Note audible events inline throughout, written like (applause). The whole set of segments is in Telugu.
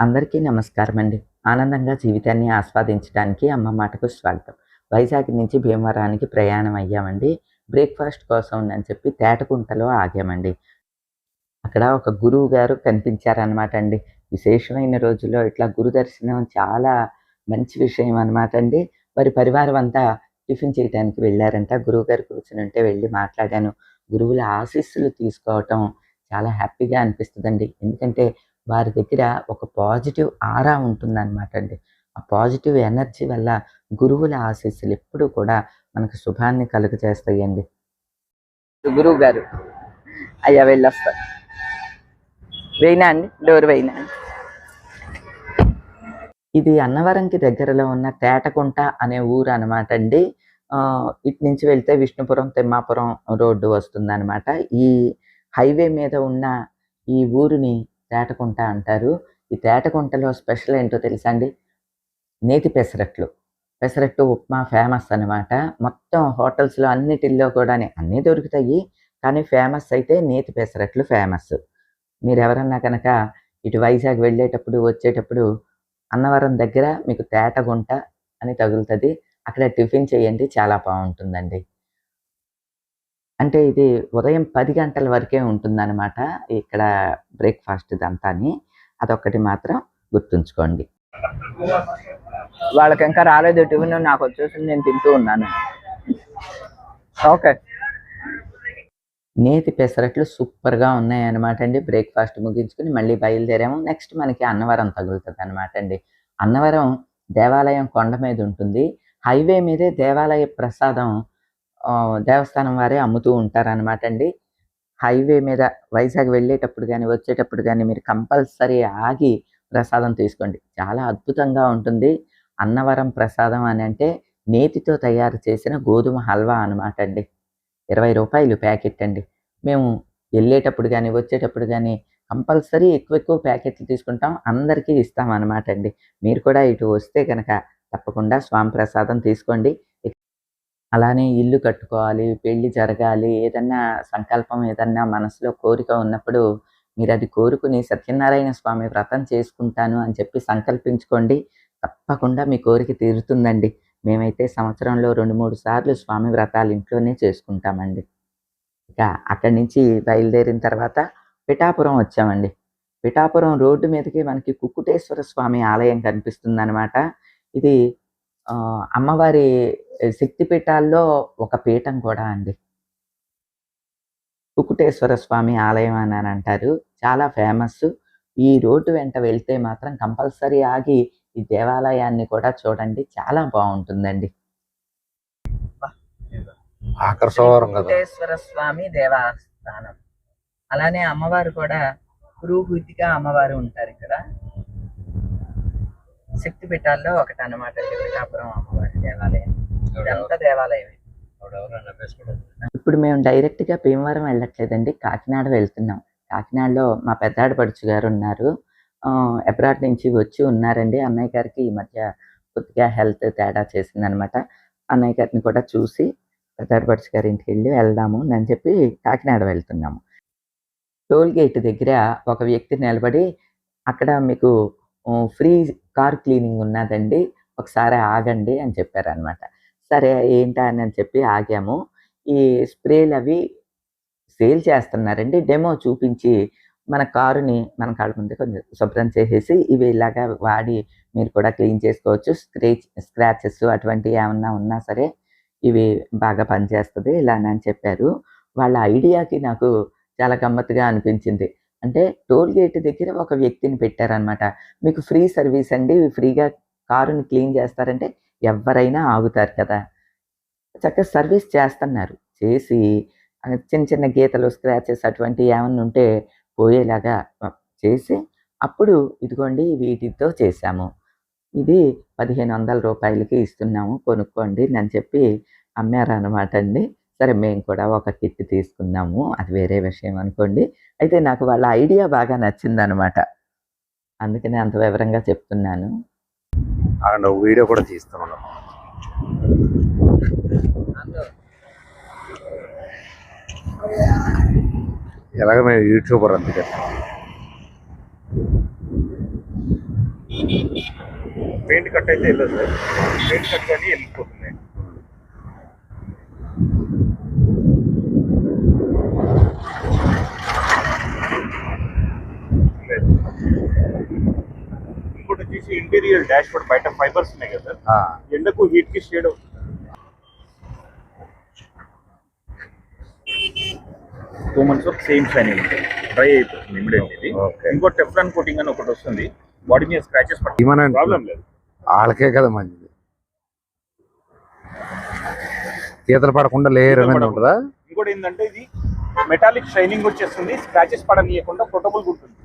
అందరికీ నమస్కారం అండి ఆనందంగా జీవితాన్ని ఆస్వాదించడానికి అమ్మ మాటకు స్వాగతం. వైజాగ్ నుంచి భీమవరానికి ప్రయాణం అయ్యామండి. బ్రేక్ఫాస్ట్ కోసం అని చెప్పి తేటకుంటలో ఆగామండి. అక్కడ ఒక గురువు గారు కనిపించారనమాట అండి విశేషమైన రోజుల్లో ఇట్లా గురు దర్శనం చాలా మంచి విషయం అనమాట అండి వారి పరివారం అంతా టిఫిన్ చేయడానికి వెళ్ళారంట. గురువు గారు కూర్చుని ఉంటే వెళ్ళి మాట్లాడాను. గురువుల ఆశీస్సులు తీసుకోవటం చాలా హ్యాపీగా అనిపిస్తుందండి. ఎందుకంటే వారి దగ్గర ఒక పాజిటివ్ ఆరా ఉంటుందన్నమాట అండి. ఆ పాజిటివ్ ఎనర్జీ వల్ల గురువుల ఆశీస్సులు ఎప్పుడూ కూడా మనకు శుభాన్ని కలుగజేస్తాయండి. గురువు గారు అయ్యా వెళ్ళొస్తా వేయినా అండి? డోర్ వేయినా ఇది అన్నవరంకి దగ్గరలో ఉన్న తేటకుంట అనే ఊరు అనమాట అండి ఇటు నుంచి వెళ్తే విష్ణుపురం తిమ్మాపురం రోడ్డు వస్తుందనమాట ఈ హైవే మీద ఉన్న ఈ ఊరిని తేటకుంట అంటారు. ఈ తేటకుంటలో స్పెషల్ ఏంటో తెలుసా అండి? నేతి పెసరట్లు. పెసరట్టు ఉప్మా ఫేమస్ అనమాట మొత్తం హోటల్స్లో అన్నిటిల్లో కూడా అన్నీ దొరుకుతాయి. కానీ ఫేమస్ అయితే నేతి పెసరట్లు ఫేమస్. మీరు ఎవరన్నా కనుక ఇటు వైజాగ్ వెళ్ళేటప్పుడు వచ్చేటప్పుడు అన్నవరం దగ్గర మీకు తేటగుంట అని తగులుతుంది. అక్కడ టిఫిన్ చేయండి చాలా బాగుంటుందండి. అంటే ఇది ఉదయం పది గంటల వరకే ఉంటుందన్నమాట ఇక్కడ బ్రేక్ఫాస్ట్ ఇదంతాని. అదొక్కటి మాత్రం గుర్తుంచుకోండి. వాళ్ళకి ఇంకా రాలేదు టిఫిన్ నాకు వచ్చేసి నేను తింటూ ఉన్నాను. ఓకే. నేతి పెసరట్లు సూపర్గా ఉన్నాయి అనమాట అండి. బ్రేక్ఫాస్ట్ ముగించుకుని మళ్ళీ బయలుదేరాము. నెక్స్ట్ మనకి అన్నవరం తగులుతుంది అనమాట అండి అన్నవరం దేవాలయం కొండ మీద ఉంటుంది. హైవే మీదే దేవాలయ ప్రసాదం దేవస్థానం వారే అమ్ముతూ ఉంటారనమాట అండి. హైవే మీద వైజాగ్ వెళ్ళేటప్పుడు కానీ వచ్చేటప్పుడు కానీ మీరు కంపల్సరీ ఆగి ప్రసాదం తీసుకోండి. చాలా అద్భుతంగా ఉంటుంది. అన్నవరం ప్రసాదం అని అంటే నేతితో తయారు చేసిన గోధుమ హల్వా అనమాట అండి. ఇరవై రూపాయలు ప్యాకెట్ అండి. మేము వెళ్ళేటప్పుడు కానీ వచ్చేటప్పుడు కానీ కంపల్సరీ ఎక్కువ ఎక్కువ ప్యాకెట్లు తీసుకుంటాం. అందరికీ ఇస్తాం అనమాట అండి. మీరు కూడా ఇటు వస్తే కనుక తప్పకుండా స్వామి ప్రసాదం తీసుకోండి. అలానే ఇల్లు కట్టుకోవాలి పెళ్ళి జరగాలి ఏదన్నా సంకల్పం ఏదన్నా మనసులో కోరిక ఉన్నప్పుడు మీరు అది కోరుకుని సత్యనారాయణ స్వామి వ్రతం చేసుకుంటాను అని చెప్పి సంకల్పించుకోండి. తప్పకుండా మీ కోరిక తీరుతుందండి. మేమైతే సంవత్సరంలో రెండు మూడు సార్లు స్వామి వ్రతాలు ఇంట్లోనే చేసుకుంటామండి. ఇక అక్కడి నుంచి బయలుదేరిన తర్వాత పిఠాపురం వచ్చామండి. పిఠాపురం రోడ్డు మీదకి మనకి కుక్కుటేశ్వర స్వామి ఆలయం కనిపిస్తుంది అనమాట ఇది అమ్మవారి శక్తిపీఠాల్లో ఒక పీఠం కూడా అండి. కుకుటేశ్వర స్వామి ఆలయం అని అని అంటారు. చాలా ఫేమస్ ఈ రోడ్డు వెంట వెళ్తే మాత్రం కంపల్సరీ ఆగి ఈ దేవాలయాన్ని కూడా చూడండి. చాలా బాగుంటుందండి. కుకుటేశ్వర స్వామి దేవస్థానం. అలానే అమ్మవారు కూడా పురోహితిగా అమ్మవారు ఉంటారు ఇక్కడ. శక్తిపీఠాల్లో ఒకటి అనమాట పిఠాపురం అమ్మవారి దేవాలయం. ఇదంతా దేవాలయం ఇప్పుడు మేము డైరెక్ట్గా భీమవరం వెళ్ళట్లేదండి కాకినాడ వెళ్తున్నాం. కాకినాడలో మా పెద్దాడు పడుచు గారు ఉన్నారు. అబ్రాడ్ నుంచి వచ్చి ఉన్నారండి. అన్నయ్య గారికి ఈ మధ్య కొద్దిగా హెల్త్ తేడా చేసిందనమాట అన్నయ్య గారిని కూడా చూసి పెద్దాడు పడుచు గారి ఇంటికి వెళ్ళి వెళ్దాము అని చెప్పి కాకినాడ వెళ్తున్నాము. టోల్ గేట్ దగ్గర ఒక వ్యక్తి నిలబడి అక్కడ మీకు ఫ్రీ కార్ క్లీనింగ్ ఉన్నదండి ఒకసారి ఆగండి అని చెప్పారనమాట సరే ఏంటా అని చెప్పి ఆగాము. ఈ స్ప్రేలు అవి సేల్ చేస్తున్నారండి. డెమో చూపించి మన కారుని మన కాళ్ళ ముందు కొంచెం శుభ్రం చేసేసి ఇవి ఇలాగా వాడి మీరు కూడా క్లీన్ చేసుకోవచ్చు. స్క్రేచ్ స్క్రాచెస్ అటువంటివి ఏమన్నా ఉన్నా సరే ఇవి బాగా పనిచేస్తుంది ఇలా అని చెప్పారు. వాళ్ళ ఐడియాకి నాకు చాలా గమ్మత్తుగా అనిపించింది. అంటే టోల్ గేట్ దగ్గర ఒక వ్యక్తిని పెట్టారనమాట మీకు ఫ్రీ సర్వీస్ అండి ఫ్రీగా కారుని క్లీన్ చేస్తారంటే ఎవరైనా ఆగుతారు కదా. చక్కగా సర్వీస్ చేస్తున్నారు. చేసి చిన్న చిన్న గీతలు స్క్రాచెస్ అటువంటివి ఏమన్నా ఉంటే పోయేలాగా చేసి అప్పుడు ఇదిగోండి వీటితో చేశాము. ఇది పదిహేను వందల రూపాయలకి ఇస్తున్నాము కొనుక్కోండి అని చెప్పి అమ్మారు అనమాట అండి. సరే మేము కూడా ఒక కిట్ తీసుకున్నాము అది వేరే విషయం అనుకోండి. అయితే నాకు వాళ్ళ ఐడియా బాగా నచ్చిందనమాట. అందుకనే అంత వివరంగా చెప్తున్నాను. అండ్ వీడియో కూడా తీస్తున్నాం ఎలాగ మేము యూట్యూబర్ అందుకని పెయింట్ కట్ అయితే వెళ్ళదు సార్ పెయింట్ కట్ కానీ వెళ్ళిపోతున్నాయి వచ్చేసి ఇంటీరియర్ డాష్ బోర్డ్ బయట ఫైబర్స్ ఉన్నాయి కదా ఎండకు హీట్కి shade two months same shining ఉంటుంది డ్రై అయిపోతుంది ఇమిడియట్ ఇది. ఇంకో టెఫ్లాన్ కోటింగ్ అని ఒకటి వస్తుంది. బాడీ మీద స్క్రాచెస్. ప్రాబ్లం లేదు. వాళ్ళకే కదా మంచిది. గీతలు పడకుండా లేయర్ అనేది. ఉంటుందా? ఇంకోటి ఏంటంటే ఇది మెటాలిక్ షైనింగ్ వచ్చేస్తుంది. స్క్రాచెస్ పడనీయకుండా పోర్టబుల్ ఉంటుంది.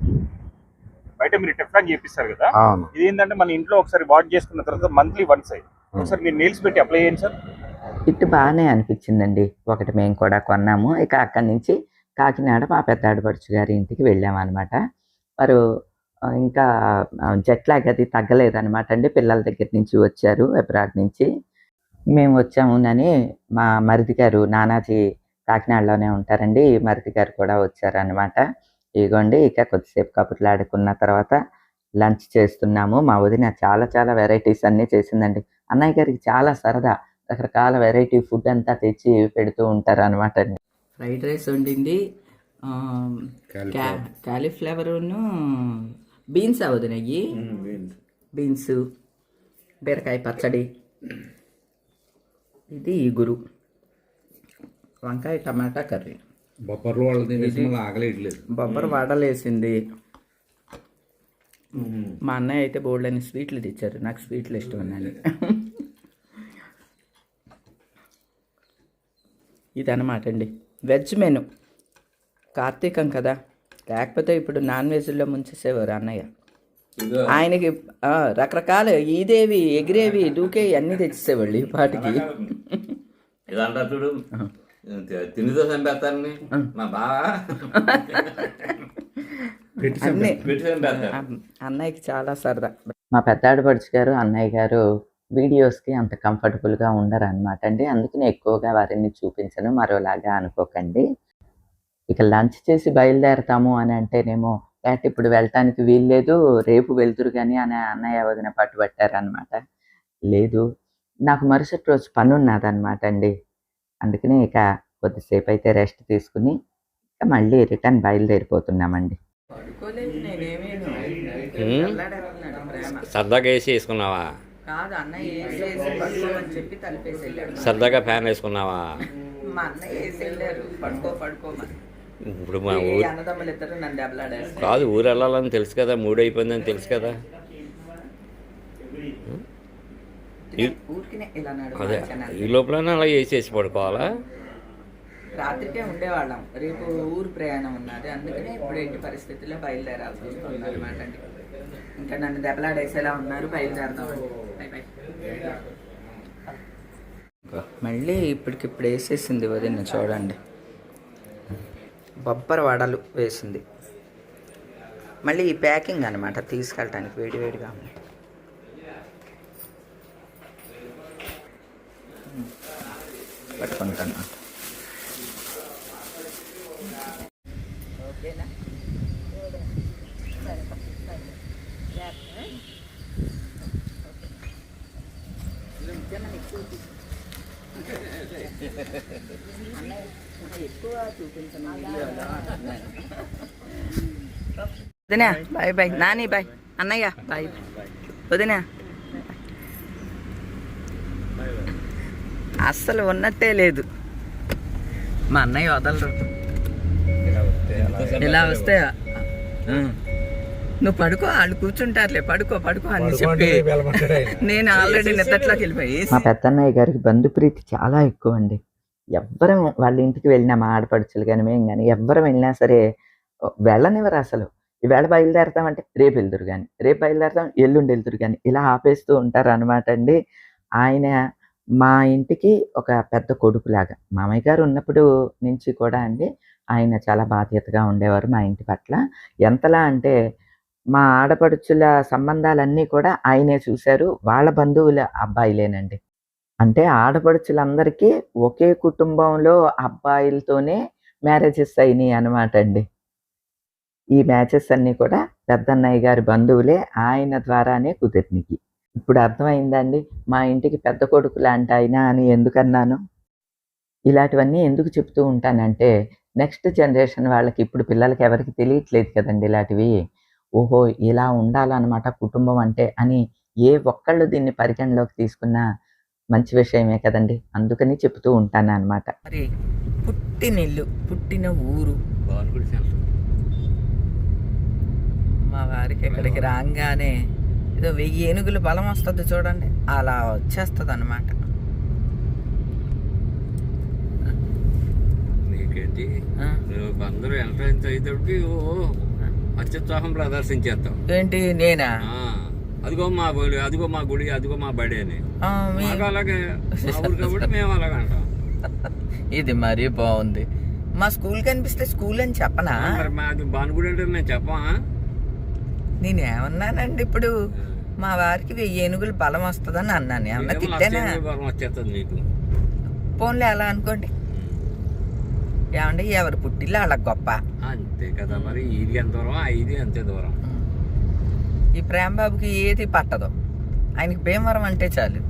బయట మీరు టెఫ్లాన్ చేపిస్తారు కదా. అవును. ఇది ఏంటంటే మన ఇంట్లో ఒకసారి వాష్ చేసుకున్న తర్వాత మంత్లీ వన్స్ అయ్యి ఒకసారి మీరు నీల్స్ పెట్టి అప్లై చేయండి సార్. ఇటు బాగానే అనిపించిందండి. ఒకటి మేము కూడా కొన్నాము. ఇక అక్కడి నుంచి కాకినాడ మా పెద్ద ఆడపడుచు గారి ఇంటికి వెళ్ళామన్నమాట వారు ఇంకా జెట్ లాగ్ అది తగ్గలేదన్నమాట అండి. పిల్లల దగ్గర నుంచి వచ్చారు అబ్రాడ్ నుంచి. మేము వచ్చామునని మా మరిది గారు నానాజీ కాకినాడలోనే ఉంటారండి. మరిది గారు కూడా వచ్చారనమాట ఇదిగోండి ఇక కొద్దిసేపు కబుర్లు ఆడుకున్న తర్వాత లంచ్ చేస్తున్నాము. మా వదిన చాలా చాలా వెరైటీస్ అన్నీ చేసిందండి. అన్నయ్య గారికి చాలా సరదా రకరకాల వెరైటీ ఫుడ్ అంతా తెచ్చి పెడుతూ ఉంటారు అనమాట ఫ్రైడ్ రైస్ వండింది. క్యాలీఫ్లవర్ను బీన్స్ అవుతున్నాయి బీన్స్. బీరకాయ పచ్చడి. ఇది ఇగురు వంకాయ టమాటా కర్రీ. బొబ్బర్లు బొబ్బర వడలేసింది మా అన్నయ్య అయితే బోల్డని స్వీట్లు తెచ్చారు. నాకు స్వీట్లు ఇష్టం అన్నాను ఇదన్నమాట అండి. Veg menu. కార్తీకం కదా. లేకపోతే ఇప్పుడు నాన్ వెజ్లో ముంచేసేవారు అన్నయ్య. ఆయనకి రకరకాల ఈదేవి ఎగిరేవి దూకేవి అన్నీ తెచ్చేసేవాళ్ళు ఈ పాటికి. చూడు. తిండితో చంపేస్తారని మా బావ? అన్నయ్యకి చాలా సరదా. మా పెద్ద ఆడపడుచు గారు అన్నయ్య గారు వీడియోస్కి అంత కంఫర్టబుల్గా ఉండరు అనమాట అండి. అందుకని ఎక్కువగా వారిని చూపించను మరోలాగా అనుకోకండి. ఇక లంచ్ చేసి బయలుదేరతాము అని అంటేనేమో లేకపోతే ఇప్పుడు వెళ్ళటానికి వీల్లేదు రేపు వెళ్తురు కానీ అని అన్నయ్య వదిన పట్టుబట్టారనమాట లేదు నాకు మరుసటి రోజు పని ఉన్నదన్నమాట అండి. అందుకని ఇక కొద్దిసేపు అయితే రెస్ట్ తీసుకుని ఇక మళ్ళీ రిటర్న్ బయలుదేరిపోతున్నామండి. సరదాగా వేసి వేసుకున్నావా? కాదు అన్నయ్య వేసేసి పడుకోమని చెప్పి తలిపేసి వెళ్ళాడు సరదాగా ఫ్యాన్ వేసుకున్నావా? మా అన్నయ్య వేసి వెళ్ళారు పడుకో పడుకోమని ఇప్పుడు మా ఊరు అన్నదమ్ములు ఇద్దరు నన్ను దెబ్బలాడేస్తారు కాదు ఊరు వెళ్ళాలని తెలుసు కదా మూడు అయిపోయిందని తెలుసు కదా ఈ- ఊరికినే ఇలా అదే నడుపు ఈ లోపలనే అలా వేసేసి పడుకోవాలా? రాత్రికే ఉండేవాళ్ళం. రేపు ఊరు ప్రయాణం ఉన్నది. అందుకనే ఇప్పుడు ఎట్టి పరిస్థితుల్లో బయలుదేరాల్సి వస్తుంది అనమాట అండి. ఇంకా నన్ను దెబ్బలాడేసేలా ఉన్నారు. బయలుదేరదాం బై బై. మళ్ళీ ఇప్పటికిప్పుడు వేసేసింది వదిన చూడండి. బొబ్బర వడలు వేసింది. మళ్ళీ ఈ ప్యాకింగ్ అనమాట తీసుకెళ్ళటానికి వేడివేడిగా ఉన్నాయి పట్టుకుంటాను ఓకేనా వదినా బాయ్ బాయ్ నాని బాయ్ అన్నయ్య బాయ్ వదినా అస్సలు ఉన్నట్టే లేదు. మా అన్నయ్య వదలరు. ఇలా వస్తే నువ్వు పడుకో వాళ్ళు కూర్చుంటారులే పడుకో పడుకో అని చెప్పి నేను ఆల్రెడీ నిద్రలోకి వెళ్ళిపోయి మా పెద్దన్నయ్య గారికి బంధుప్రీతి చాలా ఎక్కువ అండి. ఎవ్వరం వాళ్ళ ఇంటికి వెళ్ళినా మా ఆడపడుచులు కానీ మేము కానీ ఎవ్వరం వెళ్ళినా సరే వెళ్ళనివ్వరు అసలు. ఈవేళ బయలుదేరతామంటే రేపు వెళ్తురు కానీ రేపు బయలుదేరతాం ఎల్లుండి వెళ్తురు కానీ ఇలా ఆపేస్తూ ఉంటారు అనమాట అండి. ఆయన మా ఇంటికి ఒక పెద్ద కొడుకులాగా. మామయ్య గారు ఉన్నప్పుడు నుంచి కూడా అండి ఆయన చాలా బాధ్యతగా ఉండేవారు మా ఇంటి పట్ల. ఎంతలా అంటే మా ఆడపడుచుల సంబంధాలన్నీ కూడా ఆయనే చూశారు. వాళ్ళ బంధువుల అబ్బాయిలేనండి. అంటే ఆడపడుచులందరికీ ఒకే కుటుంబంలో అబ్బాయిలతోనే మ్యారేజెస్ అయినాయి అనమాట అండి. ఈ మ్యాచెస్ అన్నీ కూడా పెద్దన్నయ్య గారి బంధువులే ఆయన ద్వారానే కుదిరినాయి ఇప్పుడు అర్థమైందండి. మా ఇంటికి పెద్ద కొడుకు లాంటి ఆయన అని ఎందుకన్నాను? ఇలాంటివన్నీ ఎందుకు చెప్తూ ఉంటానంటే నెక్స్ట్ జనరేషన్ వాళ్ళకి ఇప్పుడు పిల్లలకి ఎవరికి తెలియట్లేదు కదండి ఇలాంటివి. ఓహో ఇలా ఉండాలన్నమాట కుటుంబం అంటే అని ఏ ఒక్కళ్ళు దీన్ని పరిగణలోకి తీసుకున్నా మంచి విషయమే కదండి. అందుకని చెప్తూ ఉంటాను అనమాట మరి పుట్టినిల్లు పుట్టిన ఊరు. మా వారికి ఇక్కడికి రాగానే ఏదో వెయ్యి ఏనుగులు బలం వస్తుంది చూడండి. అలా వచ్చేస్తుంది అనమాట నీకేంటి అందరూ ఎంట్రన్స్ అయ్యేటప్పటికి అత్యుత్సాహం ప్రదర్శించేస్తాం. ఏంటి నేనా? అదిగో మా గుడి అదిగో మా గుడి అదిగో మా బడి అని. మాకు అలాగే కాబట్టి (laughs) మేము అలాగే అంటాం. ఇది మరీ బాగుంది. మా స్కూల్ కనిపిస్తే స్కూల్ అని చెప్పనా? మరి మాది బానుగుడి అంటే మేము చెప్పమా? నేను ఏమన్నానండి ఇప్పుడు మా వారికి వెయ్యి ఏనుగులు బలం వస్తుందని అన్నాను. ఏమన్నా తిట్టానా? అలా అనుకోండి. ఏమండి ఎవరు పుట్టిల్లు వాళ్ళ గొప్ప? అంతే కదా మరి ఇది ఎంత దూరం? ఇది అంతే దూరం. ఈ ప్రేమ బాబుకి ఏది పట్టదు. ఆయనకి భీమవరం అంటే చాలు.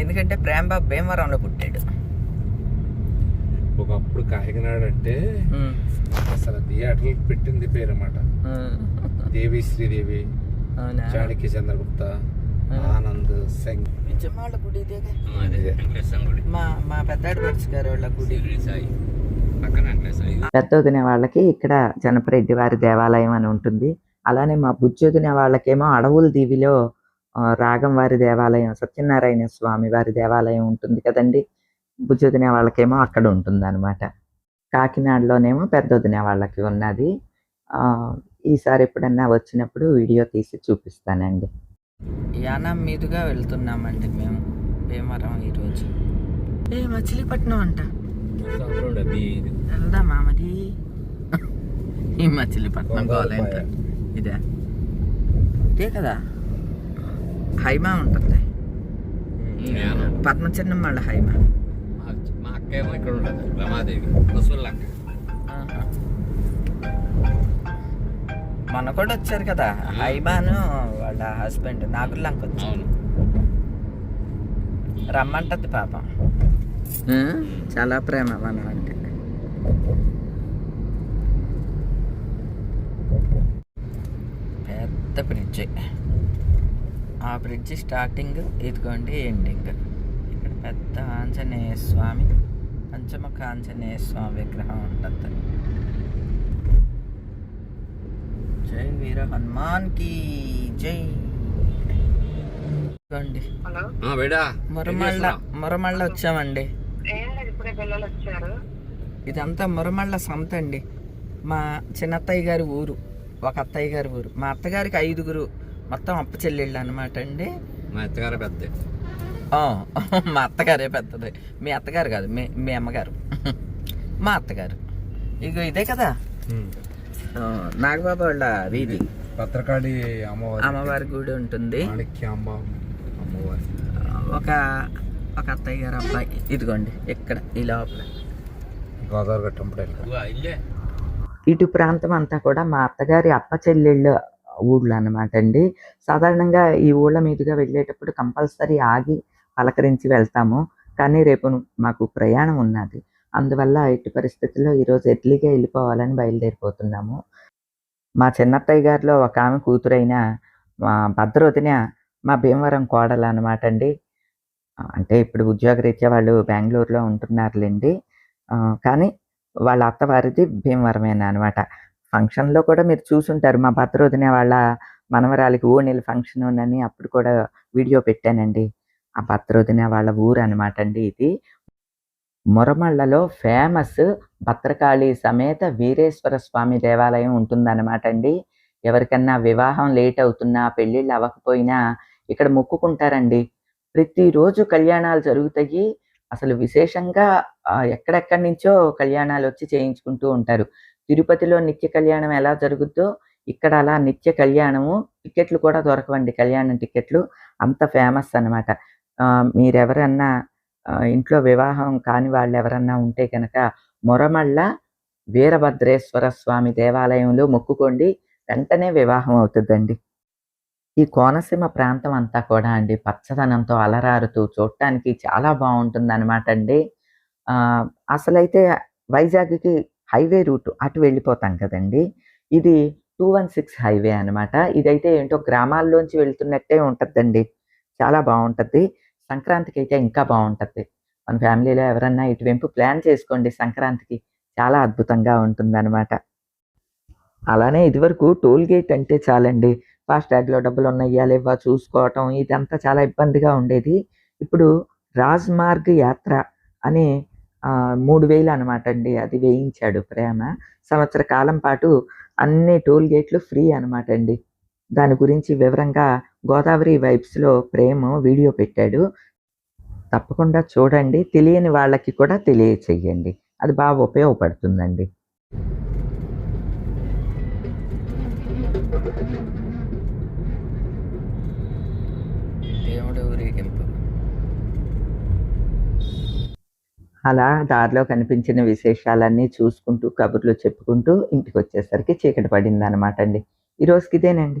ఎందుకంటే ప్రేమ బాబు భీమవరంలో పుట్టాడు. ఒకప్పుడు కాకినాడ అంటే. అసలు థియేటర్లు పెట్టింది పేరు అన్నమాట ఉమ్. దేవి శ్రీదేవి చాణక్య చంద్రగుప్త ఆనంద్ సంగ్. నిజమాళ్ళ గుడి మా మా పెద్దాడు గారు వాళ్ళ గుడి సాయి. సాయి పెద్దొదిన వాళ్ళకి ఇక్కడ జనపరెడ్డి వారి దేవాలయం అని ఉంటుంది. అలానే మా బుజ్జొదిన వాళ్ళకేమో అడవుల దీవిలో ఆ, రాగం వారి దేవాలయం సత్యనారాయణ స్వామి వారి దేవాలయం ఉంటుంది కదండి. బుజ్జొదిన వాళ్ళకేమో అక్కడ ఉంటుంది అనమాట కాకినాడలోనేమో పెద్దొదిన వాళ్ళకి ఉన్నది. ఆ, ఈసారి ఎప్పుడన్నా వచ్చినప్పుడు వీడియో తీసి చూపిస్తానండి. యానం మీదుగా వెళ్తున్నామండి మేము. భీమవరం ఈరోజు. ఏ మచిలీపట్నం అంట. వెళ్దామా మరి? ఈ మచిలీపట్నం గోలెంత ఇదే. ఇదే కదా. హైమా ఉంటుంది. పద్మచిన్నం వాళ్ళ హైమా. ఏమో ఇక్కడ ఉంటుంది రమాదేవి రసూల్ అక్క ఆహా. మొన్న కూడా వచ్చారు కదా. హైమాను వాళ్ళ హస్బెండ్ నాగుల్లంక వచ్చి అవును. రమ్మంటది పాపం. చాలా ప్రేమ మనం అంటే. పెద్ద బ్రిడ్జ్ ఆ బ్రిడ్జ్ స్టార్టింగ్ ఇదిగోండి ఎండింగ్ ఇక్కడ పెద్ద ఆంజనేయ స్వామి. పంచముఖ ఆంజనేయ స్వామి విగ్రహం ఉంటుంది జై వీర హనుమాన్కి జై. మురమళ్ళ మురమళ్ళ వచ్చామండి. ఏం లేదు ఇప్పుడే పిల్లలు వచ్చారు. ఇదంతా మురమళ్ళ సంత అండి. మా చిన్నత్తయ్య గారి ఊరు ఒక అత్తయ్య గారి ఊరు. మా అత్తగారికి ఐదుగురు మొత్తం అప్ప చెల్లెళ్ళు అనమాట అండి. మా అత్తగారు పెద్ద. (laughs) మా అత్తగారే పెద్దది. మీ అత్తగారు కాదు మీ మీ అమ్మగారు. (laughs) మా అత్తగారు. ఇగో ఇదే కదా? ఆ, నాగబాబు వాళ్ళ వీధి. భద్రకాళి అమ్మవారి అమ్మవారి గుడి ఉంటుంది. ఒక ఒక అత్తయ్య గారు అబ్బాయి. ఇదిగోండి ఇక్కడ ఈ లోపల. గోదావరి ఇటు ప్రాంతం అంతా కూడా మా అత్తగారి అప్ప చెల్లెళ్ళ ఊళ్ళు అనమాట అండి. సాధారణంగా ఈ ఊళ్ళ మీదుగా వెళ్ళేటప్పుడు కంపల్సరీ ఆగి పలకరించి వెళ్తాము. కానీ రేపు మాకు ప్రయాణం ఉన్నది. అందువల్ల ఎట్టి పరిస్థితుల్లో ఈరోజు ఎర్లీగా వెళ్ళిపోవాలని బయలుదేరిపోతున్నాము. మా చిన్నత్తయ్య గారిలో ఒక ఆమె కూతురైన మా భద్రవతిన మా భీమవరం కోడలు అనమాట అండి. అంటే ఇప్పుడు ఉద్యోగరీత్యా వాళ్ళు బెంగళూరులో ఉంటున్నారులేండి. కానీ వాళ్ళ అత్తవారిది భీమవరమేనా అనమాట ఫంక్షన్లో కూడా మీరు చూసుంటారు. మా భద్రవదిన వాళ్ళ మనవరాలికి ఓణీల ఫంక్షన్ అని అప్పుడు కూడా వీడియో పెట్టానండి. ఆ భద్రవదిన వాళ్ళ ఊరు అనమాట అండి ఇది. మురమళ్ళలో ఫేమస్ భద్రకాళి సమేత వీరేశ్వర స్వామి దేవాలయం ఉంటుందన్నమాట అండి. ఎవరికన్నా వివాహం లేట్ అవుతున్నా పెళ్ళిళ్ళు అవ్వకపోయినా ఇక్కడ మొక్కుకుంటారండి. ప్రతిరోజు కళ్యాణాలు జరుగుతాయి. అసలు విశేషంగా ఎక్కడెక్కడి నుంచో కళ్యాణాలు వచ్చి చేయించుకుంటూ ఉంటారు. తిరుపతిలో నిత్య కళ్యాణం ఎలా జరుగుద్దో ఇక్కడ అలా నిత్య కళ్యాణము టికెట్లు కూడా దొరకవండి కళ్యాణం టికెట్లు అంత ఫేమస్ అనమాట మీరెవరన్నా ఇంట్లో వివాహం కాని వాళ్ళు ఎవరన్నా ఉంటే కనుక మొరమళ్ళ వీరభద్రేశ్వర స్వామి దేవాలయంలో మొక్కుకోండి వెంటనే వివాహం అవుతుందండి. ఈ కోనసీమ ప్రాంతం అంతా కూడా అండి పచ్చదనంతో అలరారుతూ చూడటానికి చాలా బాగుంటుందన్నమాట అండి. అసలైతే వైజాగ్కి హైవే రూట్ అటు వెళ్ళిపోతాం కదండి. ఇది టూ వన్ సిక్స్ హైవే అనమాట ఇదైతే ఏంటో గ్రామాల్లోంచి వెళ్తున్నట్టే ఉంటుందండి చాలా బాగుంటుంది సంక్రాంతికి అయితే ఇంకా బాగుంటుంది. మన ఫ్యామిలీలో ఎవరన్నా ఇటువైపు ప్లాన్ చేసుకోండి సంక్రాంతికి. చాలా అద్భుతంగా ఉంటుందన్నమాట. అలానే ఇదివరకు టోల్ గేట్ అంటే చాలండి. ట్యాగ్లో డబ్బులు ఉన్నాయా లేవా చూసుకోవటం ఇదంతా చాలా ఇబ్బందిగా ఉండేది. ఇప్పుడు రాజ్మార్గ్ యాత్ర అనే మూడు వేలు అనమాట అండి. అది వేయించాడు ప్రేమ. సంవత్సర కాలం పాటు అన్ని టోల్ గేట్లు ఫ్రీ అనమాట అండి. దాని గురించి వివరంగా గోదావరి వైబ్స్లో ప్రేమ వీడియో పెట్టాడు. తప్పకుండా చూడండి. తెలియని వాళ్ళకి కూడా తెలియచేయండి. అది బాగా ఉపయోగపడుతుందండి. దేవుడు ఊరేగింపు. అలా దారిలో కనిపించిన విశేషాలన్నీ చూసుకుంటూ కబుర్లు చెప్పుకుంటూ ఇంటికి వచ్చేసరికి చీకటి పడింది అనమాట అండి. ఈ రోజుకి ఇదేనండి.